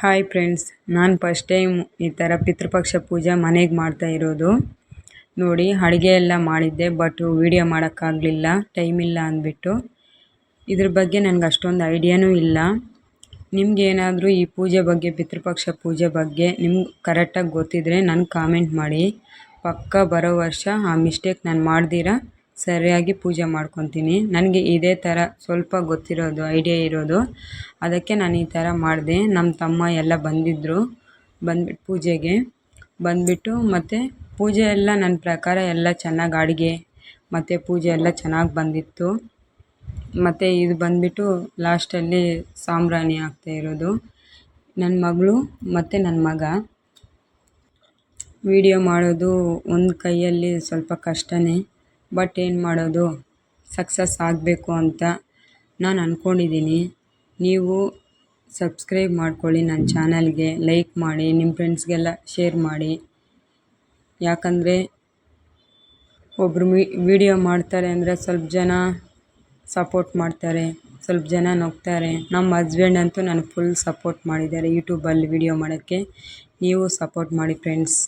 Hi friends, ನಾನು first time ಈ ಥರ ಪಿತೃಪಕ್ಷ ಪೂಜೆ ಮನೆಗೆ ಮಾಡ್ತಾ ಇರೋದು. ನೋಡಿ, ಅಡುಗೆ ಎಲ್ಲ ಮಾಡಿದ್ದೆ ಬಟ್ ವೀಡಿಯೋ ಮಾಡೋಕ್ಕಾಗಲಿಲ್ಲ ಟೈಮ್ ಇಲ್ಲ ಅಂದ್ಬಿಟ್ಟು. ಇದ್ರ ಬಗ್ಗೆ ನನಗೆ ಅಷ್ಟೊಂದು ಐಡಿಯಾನೂ ಇಲ್ಲ. ನಿಮ್ಗೆ ಏನಾದರೂ ಈ ಪೂಜೆ ಬಗ್ಗೆ, ಪಿತೃಪಕ್ಷ ಪೂಜೆ ಬಗ್ಗೆ ನಿಮ್ಗೆ ಕರೆಕ್ಟಾಗಿ ಗೊತ್ತಿದ್ದರೆ ನನಗೆ ಕಾಮೆಂಟ್ ಮಾಡಿ. ಪಕ್ಕ ಬರೋ ವರ್ಷ ಆ ಮಿಸ್ಟೇಕ್ ನಾನು ಮಾಡ್ದಿರ? ಸರಿಯಾಗಿ ಪೂಜೆ ಮಾಡ್ಕೊತೀನಿ. ನನಗೆ ಇದೇ ಥರ ಸ್ವಲ್ಪ ಗೊತ್ತಿರೋದು, ಐಡಿಯಾ ಇರೋದು. ಅದಕ್ಕೆ ನಾನು ಈ ಥರ ಮಾಡಿದೆ. ನಮ್ಮ ತಮ್ಮ ಎಲ್ಲ ಬಂದಿದ್ದರು ಬಂದ್ಬಿಟ್ಟು ಪೂಜೆಗೆ. ಬಂದುಬಿಟ್ಟು ಮತ್ತು ಪೂಜೆ ಎಲ್ಲ ನನ್ನ ಪ್ರಕಾರ ಎಲ್ಲ ಚೆನ್ನಾಗಿ ಅಡುಗೆ, ಮತ್ತು ಪೂಜೆ ಎಲ್ಲ ಚೆನ್ನಾಗಿ ಬಂದಿತ್ತು. ಮತ್ತು ಇದು ಬಂದುಬಿಟ್ಟು ಲಾಸ್ಟಲ್ಲಿ ಸಾಂಬ್ರಾಣಿ ಆಗ್ತಾ ಇರೋದು. ನನ್ನ ಮಗಳು ಮತ್ತು ನನ್ನ ಮಗ. ವಿಡಿಯೋ ಮಾಡೋದು ಒಂದು ಕೈಯಲ್ಲಿ ಸ್ವಲ್ಪ ಕಷ್ಟನೇ. ಬಟ್ ಏನು ಮಾಡೋದು? ಸಕ್ಸಸ್ ಆಗಬೇಕು ಅಂತ ನಾನು ಅಂದ್ಕೊಂಡಿದ್ದೀನಿ ನೀವು ಸಬ್ಸ್ಕ್ರೈಬ್ ಮಾಡ್ಕೊಳ್ಳಿ ನನ್ನ ಚಾನಲ್ಗೆ ಲೈಕ್ ಮಾಡಿ ನಿಮ್ಮ ಫ್ರೆಂಡ್ಸ್ಗೆಲ್ಲ ಶೇರ್ ಮಾಡಿ. ಯಾಕಂದರೆ ಒಬ್ಬರು ವಿಡಿಯೋ ಮಾಡ್ತಾರೆ ಅಂದರೆ ಸ್ವಲ್ಪ ಜನ ಸಪೋರ್ಟ್ ಮಾಡ್ತಾರೆ, ಸ್ವಲ್ಪ ಜನ ನೋಗ್ತಾರೆ. ನಮ್ಮ ಹಸ್ಬೆಂಡ್ ಅಂತೂ ನನಗೆ ಫುಲ್ ಸಪೋರ್ಟ್ ಮಾಡಿದ್ದಾರೆ ಯೂಟ್ಯೂಬಲ್ಲಿ ವಿಡಿಯೋ ಮಾಡೋಕ್ಕೆ. ನೀವು ಸಪೋರ್ಟ್ ಮಾಡಿ ಫ್ರೆಂಡ್ಸ್